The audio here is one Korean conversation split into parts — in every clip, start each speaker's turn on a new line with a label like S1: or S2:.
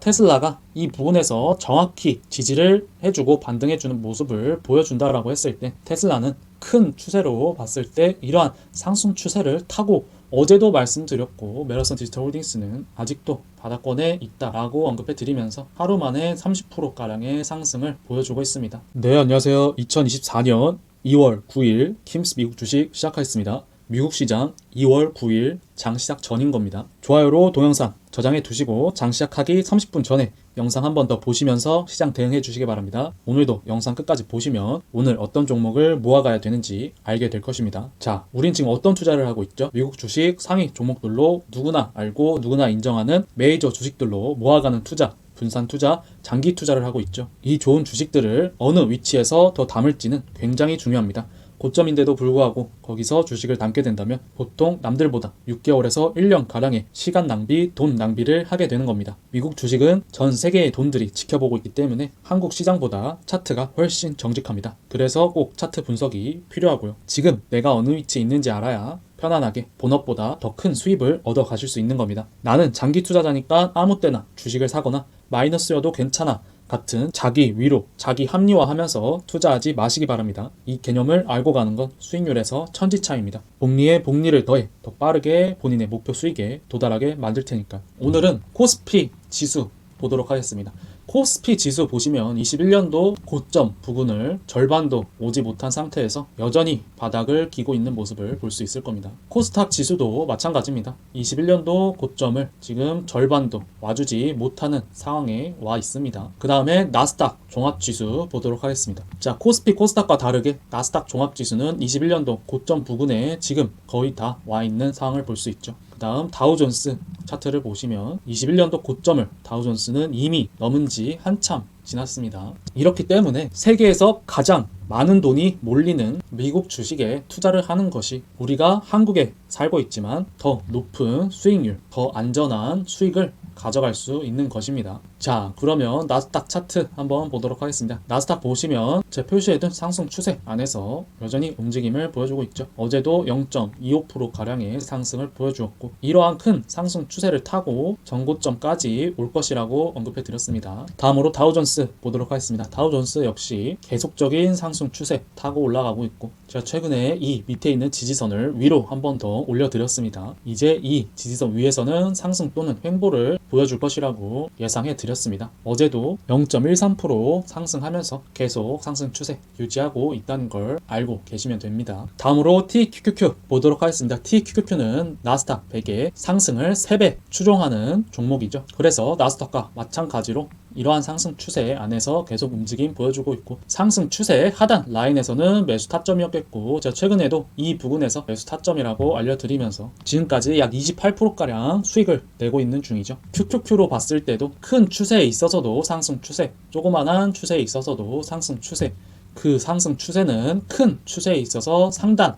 S1: 테슬라가 이 부분에서 정확히 지지를 해주고 반등해주는 모습을 보여준다라고 했을 때 테슬라는 큰 추세로 봤을 때 이러한 상승 추세를 타고 어제도 말씀드렸고 메러선 디지털 홀딩스는 아직도 바닥권에 있다라고 언급해 드리면서 하루 만에 30%가량의 상승을 보여주고 있습니다. 네, 안녕하세요. 2024년 2월 9일 킴스 미국 주식 시작하겠습니다. 미국 시장 2월 9일 장 시작 전인 겁니다. 좋아요로 동영상 저장해 두시고 장 시작하기 30분 전에 영상 한 번 더 보시면서 시장 대응해 주시기 바랍니다. 오늘도 영상 끝까지 보시면 오늘 어떤 종목을 모아가야 되는지 알게 될 것입니다. 자, 우린 지금 어떤 투자를 하고 있죠? 미국 주식 상위 종목들로 누구나 알고 누구나 인정하는 메이저 주식들로 모아가는 투자 분산 투자, 장기 투자를 하고 있죠. 이 좋은 주식들을 어느 위치에서 더 담을지는 굉장히 중요합니다. 고점인데도 불구하고 거기서 주식을 담게 된다면 보통 남들보다 6개월에서 1년 가량의 시간 낭비, 돈 낭비를 하게 되는 겁니다. 미국 주식은 전 세계의 돈들이 지켜보고 있기 때문에 한국 시장보다 차트가 훨씬 정직합니다. 그래서 꼭 차트 분석이 필요하고요. 지금 내가 어느 위치에 있는지 알아야 편안하게 본업보다 더 큰 수입을 얻어 가실 수 있는 겁니다. 나는 장기 투자자니까 아무 때나 주식을 사거나 마이너스여도 괜찮아 같은 자기 위로, 자기 합리화하면서 투자하지 마시기 바랍니다. 이 개념을 알고 가는 건 수익률에서 천지차입니다. 복리에 복리를 더해 더 빠르게 본인의 목표 수익에 도달하게 만들 테니까. 오늘은 코스피 지수 보도록 하겠습니다. 코스피 지수 보시면 21년도 고점 부근을 절반도 오지 못한 상태에서 여전히 바닥을 기고 있는 모습을 볼 수 있을 겁니다. 코스닥 지수도 마찬가지입니다. 21년도 고점을 지금 절반도 와주지 못하는 상황에 와 있습니다. 그 다음에 나스닥 종합지수 보도록 하겠습니다. 자, 코스피 코스닥과 다르게 나스닥 종합지수는 21년도 고점 부근에 지금 거의 다 와 있는 상황을 볼 수 있죠. 그 다음 다우존스 차트를 보시면 21년도 고점을 다우존스는 이미 넘은 지 한참 지났습니다. 이렇기 때문에 세계에서 가장 많은 돈이 몰리는 미국 주식에 투자를 하는 것이 우리가 한국에 살고 있지만 더 높은 수익률, 더 안전한 수익을 가져갈 수 있는 것입니다. 자, 그러면 나스닥 차트 한번 보도록 하겠습니다. 나스닥 보시면 제 표시해둔 상승 추세 안에서 여전히 움직임을 보여주고 있죠. 어제도 0.25% 가량의 상승을 보여주었고 이러한 큰 상승 추세를 타고 전고점까지 올 것이라고 언급해 드렸습니다. 다음으로 다우존스 보도록 하겠습니다. 다우존스 역시 계속적인 상승 추세 타고 올라가고 있고 제가 최근에 이 밑에 있는 지지선을 위로 한 번 더 올려드렸습니다. 이제 이 지지선 위에서는 상승 또는 횡보를 보여줄 것이라고 예상해 드렸습니다. 어제도 0.13% 상승하면서 계속 상승 추세 유지하고 있다는 걸 알고 계시면 됩니다. 다음으로 TQQQ 보도록 하겠습니다. TQQQ는 나스닥 100의 상승을 3배 추종하는 종목이죠. 그래서 나스닥과 마찬가지로 이러한 상승 추세 안에서 계속 움직임 보여주고 있고 상승 추세 하단 라인에서는 매수 타점이었겠고 제가 최근에도 이 부분에서 매수 타점이라고 알려드리면서 지금까지 약 28%가량 수익을 내고 있는 중이죠. QQQ로 봤을 때도 큰 추세에 있어서도 상승 추세, 조그만한 추세에 있어서도 상승 추세, 그 상승 추세는 큰 추세에 있어서 상단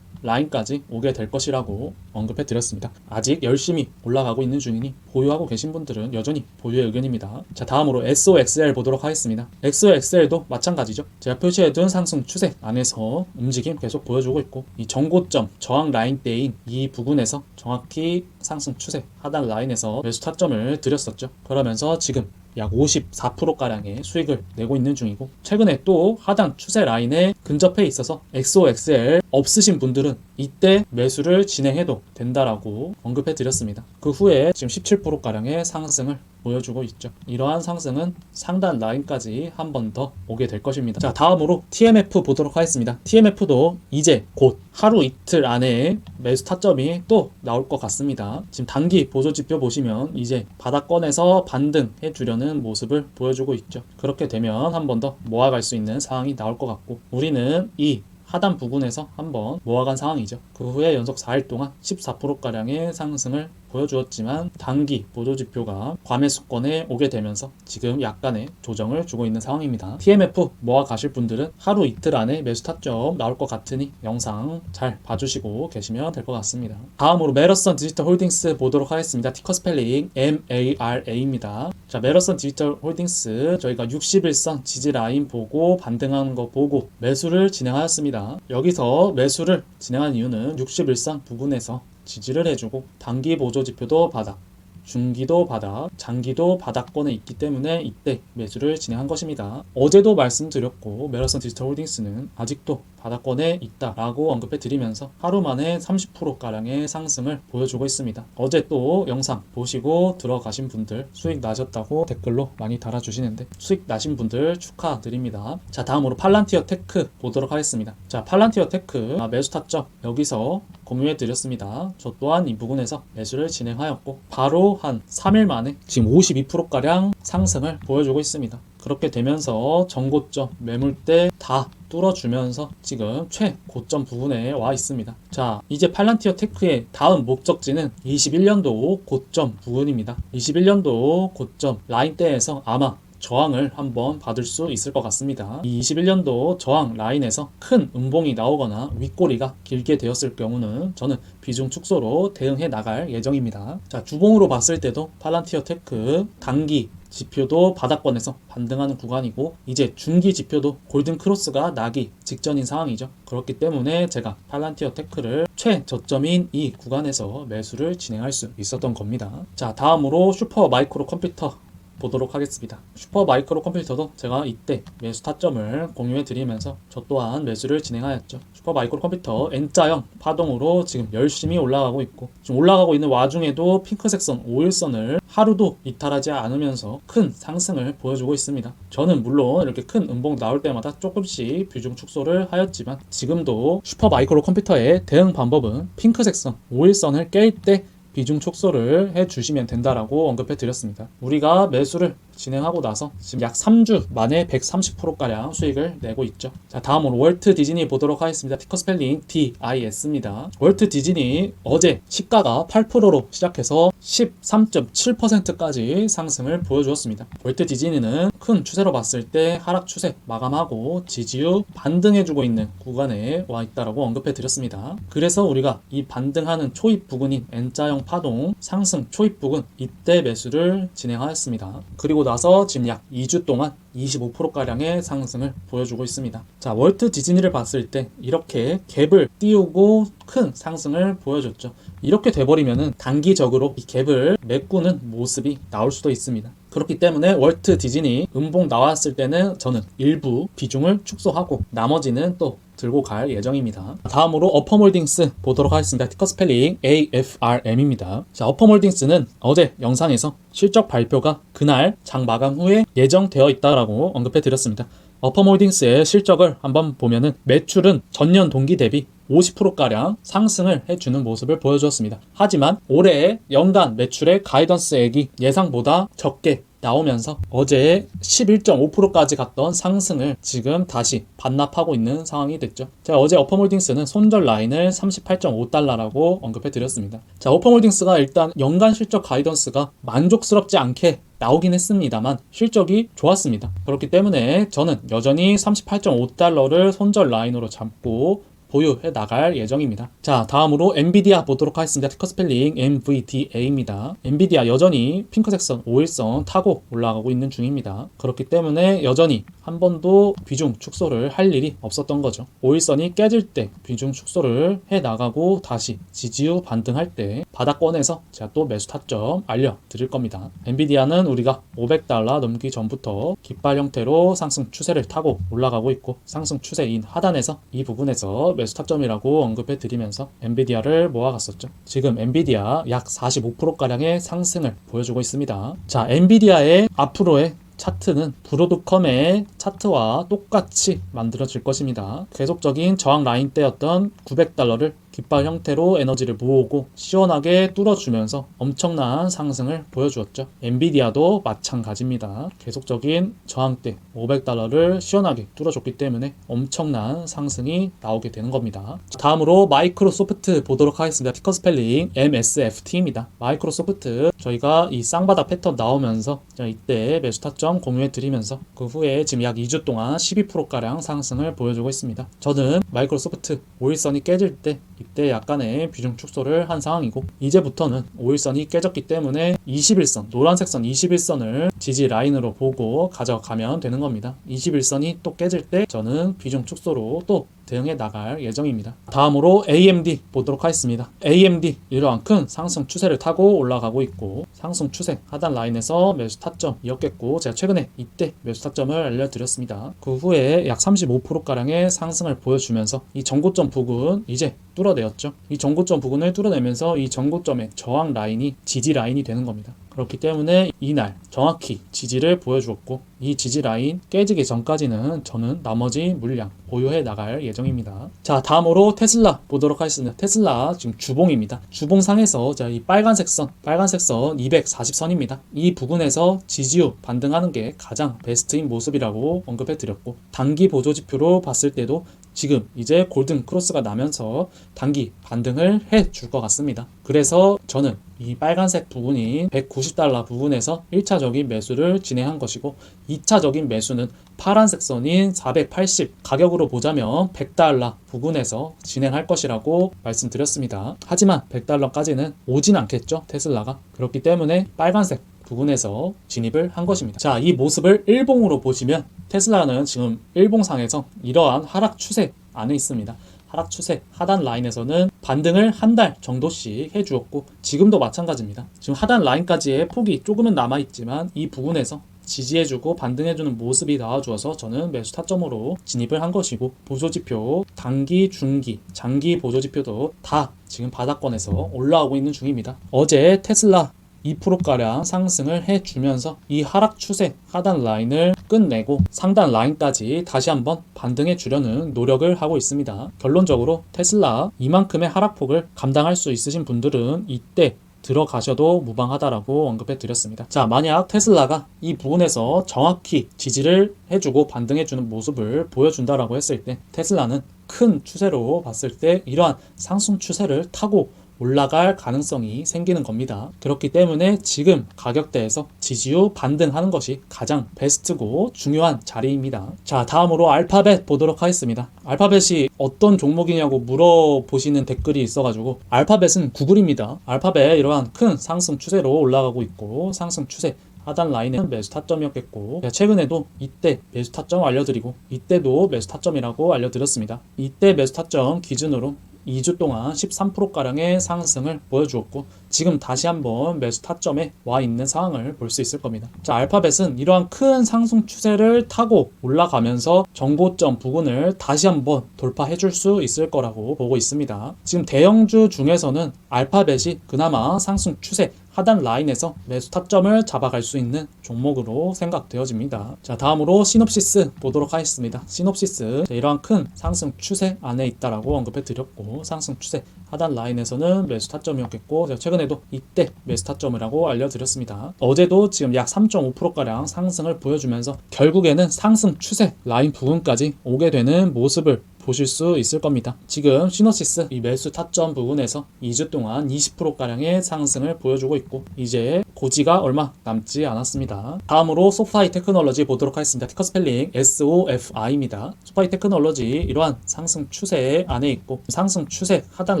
S1: 라인까지 오게 될 것이라고 언급해 드렸습니다. 아직 열심히 올라가고 있는 중이니 보유하고 계신 분들은 여전히 보유의 의견입니다. 자, 다음으로 SOXL 보도록 하겠습니다. XOXL도 마찬가지죠. 제가 표시해둔 상승 추세 안에서 움직임 계속 보여주고 있고 이 정고점 저항 라인 대인 이 부분에서 정확히 상승 추세 하단 라인에서 매수 타점을 드렸었죠. 그러면서 지금 약 54%가량의 수익을 내고 있는 중이고 최근에 또 하단 추세 라인에 근접해 있어서 XOXL 없으신 분들은 이때 매수를 진행해도 된다라고 언급해 드렸습니다. 그 후에 지금 17%가량의 상승을 보여주고 있죠. 이러한 상승은 상단 라인까지 한 번 더 오게 될 것입니다. 자, 다음으로 TMF 보도록 하겠습니다. TMF도 이제 곧 하루 이틀 안에 매수 타점이 또 나올 것 같습니다. 지금 단기 보조 지표 보시면 이제 바닥권에서 반등해 주려는 모습을 보여주고 있죠. 그렇게 되면 한 번 더 모아갈 수 있는 상황이 나올 것 같고 우리는 이 하단 부분에서 한번 모아간 상황이죠. 그 후에 연속 4일 동안 14%가량의 상승을 보여주었지만 단기 보조 지표가 과매수권에 오게 되면서 지금 약간의 조정을 주고 있는 상황입니다. TMF 모아 가실 분들은 하루 이틀 안에 매수 타점 나올 것 같으니 영상 잘 봐주시고 계시면 될 것 같습니다. 다음으로 메러선 디지털 홀딩스 보도록 하겠습니다. 티커 스펠링 MARA입니다. 자, 메러선 디지털 홀딩스 저희가 61선 지지 라인 보고 반등하는 거 보고 매수를 진행하였습니다. 여기서 매수를 진행한 이유는 61선 부분에서 지지를 해주고 단기 보조 지표도 바닥 중기도 바닥, 장기도 바닥권에 있기 때문에 이때 매수를 진행한 것입니다. 어제도 말씀드렸고 메러슨 디지털 홀딩스는 아직도 바닥권에 있다라고 언급해 드리면서 하루 만에 30%가량의 상승을 보여주고 있습니다. 어제 또 영상 보시고 들어가신 분들 수익 나셨다고 댓글로 많이 달아주시는데 수익 나신 분들 축하드립니다. 자 다음으로 팔란티어 테크 보도록 하겠습니다. 자 팔란티어 테크 아, 매수 타점 여기서 공유해 드렸습니다. 저 또한 이 부분에서 매수를 진행하였고 바로 한 3일 만에 지금 52%가량 상승을 보여주고 있습니다. 그렇게 되면서 전고점 매물대 다 뚫어주면서 지금 최고점 부분에 와 있습니다. 자, 이제 팔란티어 테크의 다음 목적지는 21년도 고점 부근입니다. 21년도 고점 라인대에서 아마 저항을 한번 받을 수 있을 것 같습니다. 이 21년도 저항 라인에서 큰 음봉이 나오거나 윗꼬리가 길게 되었을 경우는 저는 비중 축소로 대응해 나갈 예정입니다. 자, 주봉으로 봤을 때도 팔란티어 테크 단기 지표도 바닥권에서 반등하는 구간이고 이제 중기 지표도 골든 크로스가 나기 직전인 상황이죠. 그렇기 때문에 제가 팔란티어 테크를 최저점인 이 구간에서 매수를 진행할 수 있었던 겁니다. 자, 다음으로 슈퍼 마이크로 컴퓨터 보도록 하겠습니다. 슈퍼 마이크로 컴퓨터도 제가 이때 매수 타점을 공유해 드리면서 저 또한 매수를 진행하였죠. 슈퍼 마이크로 컴퓨터 N자형 파동으로 지금 열심히 올라가고 있고 지금 올라가고 있는 와중에도 핑크색 선 5일선을 하루도 이탈하지 않으면서 큰 상승을 보여주고 있습니다. 저는 물론 이렇게 큰 음봉 나올 때마다 조금씩 비중 축소를 하였지만 지금도 슈퍼 마이크로 컴퓨터의 대응 방법은 핑크색 선 5일선을 깰 때 비중 축소를 해 주시면 된다라고 언급해 드렸습니다. 우리가 매수를 진행하고 나서 지금 약 3주 만에 130%가량 수익을 내고 있죠. 자, 다음으로 월트 디즈니 보도록 하겠습니다. 티커 스펠링 DIS입니다. 월트 디즈니 어제 시가가 8%로 시작해서 13.7%까지 상승을 보여주었습니다. 월트 디즈니는 큰 추세로 봤을 때 하락 추세 마감하고 지지유 반등해주고 있는 구간에 와 있다라고 언급해 드렸습니다. 그래서 우리가 이 반등하는 초입 부근인 N자형 파동 상승 초입 부근 이때 매수를 진행하였습니다. 그리고 나서 지금 약 2주 동안 25%가량의 상승을 보여주고 있습니다. 자, 월트 디즈니를 봤을 때 이렇게 갭을 띄우고 큰 상승을 보여줬죠. 이렇게 돼버리면은 단기적으로 이 갭을 메꾸는 모습이 나올 수도 있습니다. 그렇기 때문에 월트 디즈니 음봉 나왔을 때는 저는 일부 비중을 축소하고 나머지는 또 들고 갈 예정입니다. 다음으로 어퍼몰딩스 보도록 하겠습니다. 티커 스펠링 AFRM입니다. 자, 어퍼몰딩스는 어제 영상에서 실적 발표가 그날 장 마감 후에 예정되어 있다라고 언급해 드렸습니다. 어퍼몰딩스의 실적을 한번 보면은 매출은 전년 동기 대비 50%가량 상승을 해주는 모습을 보여주었습니다. 하지만 올해 연간 매출의 가이던스액이 예상보다 적게 나오면서 어제 11.5%까지 갔던 상승을 지금 다시 반납하고 있는 상황이 됐죠. 제가 어제 어퍼몰딩스는 손절 라인을 38.5달러라고 언급해 드렸습니다. 자, 어퍼몰딩스가 일단 연간 실적 가이던스가 만족스럽지 않게 나오긴 했습니다만 실적이 좋았습니다. 그렇기 때문에 저는 여전히 38.5달러를 손절 라인으로 잡고 보유해 나갈 예정입니다. 자, 다음으로 엔비디아 보도록 하겠습니다. 티커 스펠링 NVDA입니다. 엔비디아 여전히 핑크색 선 5일선 타고 올라가고 있는 중입니다. 그렇기 때문에 여전히 한 번도 비중 축소를 할 일이 없었던 거죠. 5일선이 깨질 때 비중 축소를 해 나가고 다시 지지유 반등할 때 바닥권에서 제가 또 매수 타점 알려드릴 겁니다. 엔비디아는 우리가 500달러 넘기 전부터 깃발 형태로 상승 추세를 타고 올라가고 있고 상승 추세인 하단에서 이 부분에서 매수 타점이라고 언급해 드리면서 엔비디아를 모아갔었죠. 지금 엔비디아 약 45%가량의 상승을 보여주고 있습니다. 자, 엔비디아의 앞으로의 차트는 브로드컴의 차트와 똑같이 만들어질 것입니다. 계속적인 저항 라인대였던 900달러를 깃발 형태로 에너지를 모으고 시원하게 뚫어주면서 엄청난 상승을 보여주었죠. 엔비디아도 마찬가지입니다. 계속적인 저항대 500달러를 시원하게 뚫어줬기 때문에 엄청난 상승이 나오게 되는 겁니다. 다음으로 마이크로소프트 보도록 하겠습니다. 티커 스펠링 MSFT입니다. 마이크로소프트 저희가 이 쌍바닥 패턴 나오면서 이때 매수 타점 공유해 드리면서 그 후에 지금 약 2주 동안 12%가량 상승을 보여주고 있습니다. 저는 마이크로소프트 5일선이 깨질 때 이때 약간의 비중 축소를 한 상황이고 이제부터는 5일선이 깨졌기 때문에 21선 노란색 선 21선을 지지 라인으로 보고 가져가면 되는 겁니다. 21선이 또 깨질 때 저는 비중 축소로 또 대응해 나갈 예정입니다. 다음으로 AMD 보도록 하겠습니다. AMD 이러한 큰 상승 추세를 타고 올라가고 있고 상승 추세 하단 라인에서 매수 타점 이었겠고 제가 최근에 이때 매수 타점을 알려드렸습니다. 그 후에 약 35%가량의 상승을 보여주면서 이 전고점 부근 이제 뚫어내었죠. 이 전고점 부근을 뚫어내면서 이 전고점의 저항 라인이 지지 라인이 되는 겁니다. 그렇기 때문에 이날 정확히 지지를 보여주었고 이 지지 라인 깨지기 전까지는 저는 나머지 물량 보유해 나갈 예정입니다. 자 다음으로 테슬라 보도록 하겠습니다. 테슬라 지금 주봉입니다. 주봉상에서 자, 이 빨간색 선 빨간색 선 240선입니다. 이 부분에서 지지 후 반등하는 게 가장 베스트인 모습이라고 언급해 드렸고 단기 보조 지표로 봤을 때도 지금 이제 골든 크로스가 나면서 단기 반등을 해 줄 것 같습니다. 그래서 저는 이 빨간색 부분인 190달러 부분에서 1차적인 매수를 진행한 것이고 2차적인 매수는 파란색 선인 480 가격으로 보자면 100달러 부분에서 진행할 것이라고 말씀드렸습니다. 하지만 100달러까지는 오진 않겠죠 테슬라가 그렇기 때문에 빨간색 부분에서 진입을 한 것입니다. 자, 이 모습을 일봉으로 보시면 테슬라는 지금 일봉상에서 이러한 하락 추세 안에 있습니다. 하락 추세 하단 라인에서는 반등을 한 달 정도씩 해주었고 지금도 마찬가지입니다. 지금 하단 라인까지의 폭이 조금은 남아 있지만 이 부분에서 지지해주고 반등해주는 모습이 나와주어서 저는 매수 타점으로 진입을 한 것이고 보조지표 단기, 중기, 장기 보조지표도 다 지금 바닥권에서 올라오고 있는 중입니다. 어제 테슬라 2%가량 상승을 해주면서 이 하락 추세 하단 라인을 끝내고 상단 라인까지 다시 한번 반등해 주려는 노력을 하고 있습니다. 결론적으로 테슬라 이만큼의 하락폭을 감당할 수 있으신 분들은 이때 들어가셔도 무방하다라고 언급해 드렸습니다. 자, 만약 테슬라가 이 부분에서 정확히 지지를 해주고 반등해주는 모습을 보여준다라고 했을 때 테슬라는 큰 추세로 봤을 때 이러한 상승 추세를 타고 올라갈 가능성이 생기는 겁니다. 그렇기 때문에 지금 가격대에서 지지 후 반등하는 것이 가장 베스트고 중요한 자리입니다. 자, 다음으로 알파벳 보도록 하겠습니다. 알파벳이 어떤 종목이냐고 물어보시는 댓글이 있어가지고 알파벳은 구글입니다. 알파벳 이러한 큰 상승 추세로 올라가고 있고 상승 추세 하단 라인은 매수 타점이었겠고 최근에도 이때 매수 타점 알려드리고 이때도 매수 타점이라고 알려드렸습니다. 이때 매수 타점 기준으로 2주 동안 13%가량의 상승을 보여주었고 지금 다시 한번 매수 타점에 와 있는 상황을 볼 수 있을 겁니다. 자, 알파벳은 이러한 큰 상승 추세를 타고 올라가면서 정고점 부근을 다시 한번 돌파해 줄 수 있을 거라고 보고 있습니다. 지금 대형주 중에서는 알파벳이 그나마 상승 추세 하단 라인에서 매수 타점을 잡아갈 수 있는 종목으로 생각되어집니다. 자, 다음으로 시놉시스 보도록 하겠습니다. 시놉시스 이러한 큰 상승 추세 안에 있다라고 언급해 드렸고 상승 추세 하단 라인에서는 매수 타점이었겠고 제가 최근에도 이때 매수 타점이라고 알려드렸습니다. 어제도 지금 약 3.5%가량 상승을 보여주면서 결국에는 상승 추세 라인 부분까지 오게 되는 모습을 보실 수 있을 겁니다. 지금 시너시스 이 매수 타점 부분에서 2주 동안 20%가량의 상승을 보여주고 있고 이제 고지가 얼마 남지 않았습니다. 다음으로 소파이 테크놀로지 보도록 하겠습니다. 티커 스펠링 SOFI입니다. 소파이 테크놀로지 이러한 상승 추세 안에 있고 상승 추세 하단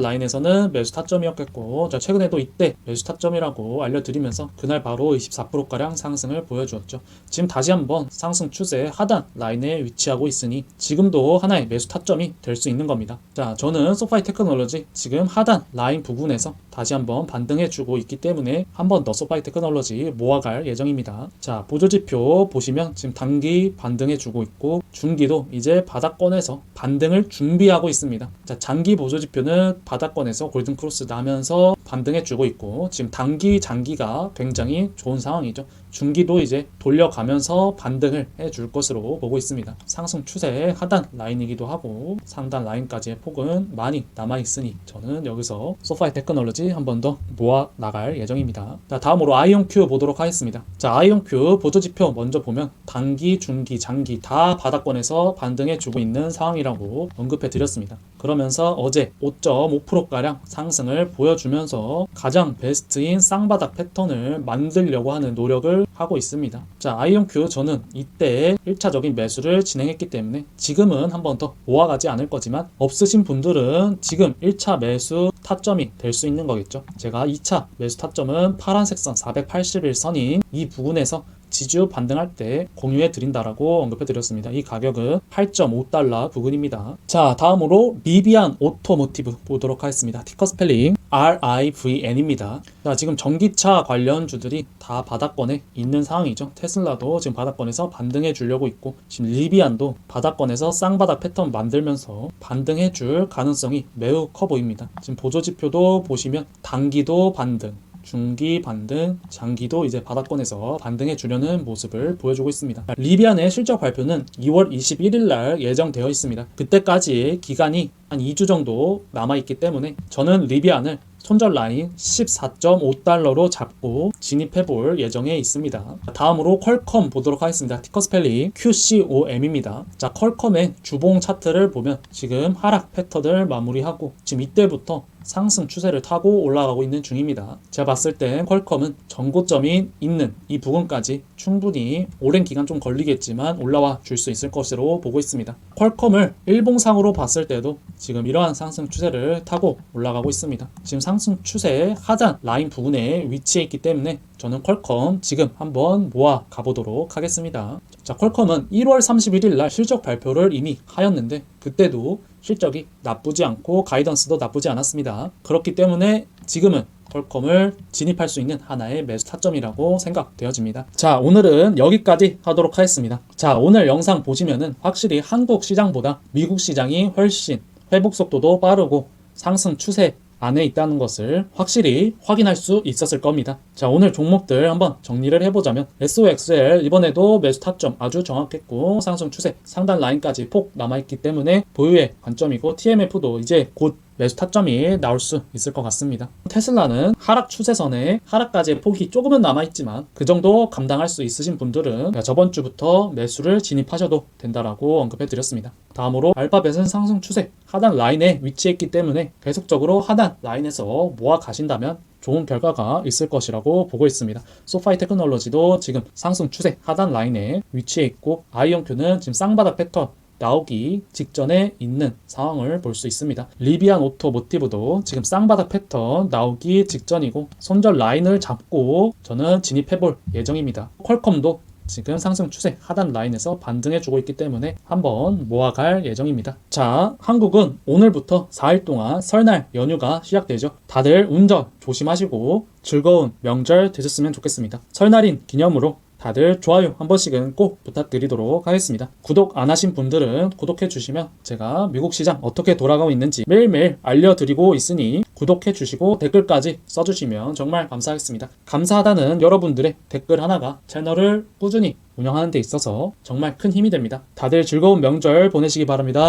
S1: 라인에서는 매수 타점이었겠고 자 최근에도 이때 매수 타점이라고 알려드리면서 그날 바로 24%가량 상승을 보여주었죠. 지금 다시 한번 상승 추세 하단 라인에 위치하고 있으니 지금도 하나의 매수 타점 이 될 수 있는 겁니다. 자 저는 소파이 테크놀로지 지금 하단 라인 부분에서 다시 한번 반등해주고 있기 때문에 한 번 더 소파이 테크놀로지 모아갈 예정입니다. 자 보조지표 보시면 지금 단기 반등해주고 있고 중기도 이제 바닥권에서 반등을 준비하고 있습니다. 자 장기 보조지표는 바닥권에서 골든크로스 나면서 반등해주고 있고 지금 단기 장기가 굉장히 좋은 상황이죠. 중기도 이제 돌려가면서 반등을 해줄 것으로 보고 있습니다. 상승 추세 하단 라인이기도 하고 상단 라인까지의 폭은 많이 남아 있으니 저는 여기서 소파이 테크놀로지 한 번 더 모아 나갈 예정입니다. 자 다음으로 아이온큐 보도록 하겠습니다. 자 아이온큐 보조 지표 먼저 보면 단기, 중기, 장기 다 바닥권에서 반등해 주고 있는 상황이라고 언급해 드렸습니다. 그러면서 어제 5.5%가량 상승을 보여주면서 가장 베스트인 쌍바닥 패턴을 만들려고 하는 노력을 하고 있습니다. 자, 아이온큐 저는 이때 1차적인 매수를 진행했기 때문에 지금은 한 번 더 모아가지 않을 거지만 없으신 분들은 지금 1차 매수 타점이 될 수 있는 거겠죠. 제가 2차 매수 타점은 파란색 선 481선인 이 부분에서 지주 반등할 때 공유해 드린다라고 언급해 드렸습니다. 이 가격은 8.5달러 부근입니다. 자, 다음으로 리비안 오토모티브 보도록 하겠습니다. 티커 스펠링 RIVN입니다. 자, 지금 전기차 관련 주들이 다 바닥권에 있는 상황이죠. 테슬라도 지금 바닥권에서 반등해 주려고 있고 지금 리비안도 바닥권에서 쌍바닥 패턴 만들면서 반등해 줄 가능성이 매우 커 보입니다. 지금 보조 지표도 보시면 단기도 반등, 중기 반등, 장기도 이제 바닥권에서 반등해 주려는 모습을 보여주고 있습니다. 리비안의 실적 발표는 2월 21일 날 예정되어 있습니다. 그때까지 기간이 한 2주 정도 남아 있기 때문에 저는 리비안을 손절 라인 14.5달러로 잡고 진입해 볼 예정에 있습니다. 다음으로 퀄컴 보도록 하겠습니다. 티커 스펠링 QCOM입니다. 자, 퀄컴의 주봉 차트를 보면 지금 하락 패턴을 마무리하고 지금 이때부터 상승 추세를 타고 올라가고 있는 중입니다. 제가 봤을 땐 퀄컴은 전고점이 있는 이 부분까지 충분히 오랜 기간 좀 걸리겠지만 올라와 줄 수 있을 것으로 보고 있습니다. 퀄컴을 일봉상으로 봤을 때도 지금 이러한 상승 추세를 타고 올라가고 있습니다. 지금 상승 추세 하단 라인 부분에 위치해 있기 때문에 저는 퀄컴 지금 한번 모아 가보도록 하겠습니다. 자, 퀄컴은 1월 31일 날 실적 발표를 이미 하였는데 그때도 실적이 나쁘지 않고 가이던스도 나쁘지 않았습니다. 그렇기 때문에 지금은 퀄컴을 진입할 수 있는 하나의 매수 타점이라고 생각되어집니다. 자, 오늘은 여기까지 하도록 하겠습니다. 자, 오늘 영상 보시면은 확실히 한국 시장보다 미국 시장이 훨씬 회복 속도도 빠르고 상승 추세 안에 있다는 것을 확실히 확인할 수 있었을 겁니다. 자, 오늘 종목들 한번 정리를 해보자면 SOXL 이번에도 매수 타점 아주 정확했고 상승 추세 상단 라인까지 폭 남아있기 때문에 보유의 관점이고 TMF도 이제 곧 매수 타점이 나올 수 있을 것 같습니다. 테슬라는 하락 추세선에 하락까지의 폭이 조금은 남아있지만 그 정도 감당할 수 있으신 분들은 저번 주부터 매수를 진입하셔도 된다라고 언급해 드렸습니다. 다음으로 알파벳은 상승 추세 하단 라인에 위치했기 때문에 계속적으로 하단 라인에서 모아 가신다면 좋은 결과가 있을 것이라고 보고 있습니다. 소파이 테크놀로지도 지금 상승 추세 하단 라인에 위치해 있고 아이언큐는 지금 쌍바닥 패턴 나오기 직전에 있는 상황을 볼 수 있습니다. 리비안 오토 모티브도 지금 쌍바닥 패턴 나오기 직전이고 손절 라인을 잡고 저는 진입해 볼 예정입니다. 퀄컴도 지금 상승 추세 하단 라인에서 반등해주고 있기 때문에 한번 모아갈 예정입니다. 자, 한국은 오늘부터 4일 동안 설날 연휴가 시작되죠. 다들 운전 조심하시고 즐거운 명절 되셨으면 좋겠습니다. 설날인 기념으로 다들 좋아요 한 번씩은 꼭 부탁드리도록 하겠습니다. 구독 안 하신 분들은 구독해 주시면 제가 미국 시장 어떻게 돌아가고 있는지 매일매일 알려드리고 있으니 구독해 주시고 댓글까지 써주시면 정말 감사하겠습니다. 감사하다는 여러분들의 댓글 하나가 채널을 꾸준히 운영하는 데 있어서 정말 큰 힘이 됩니다. 다들 즐거운 명절 보내시기 바랍니다.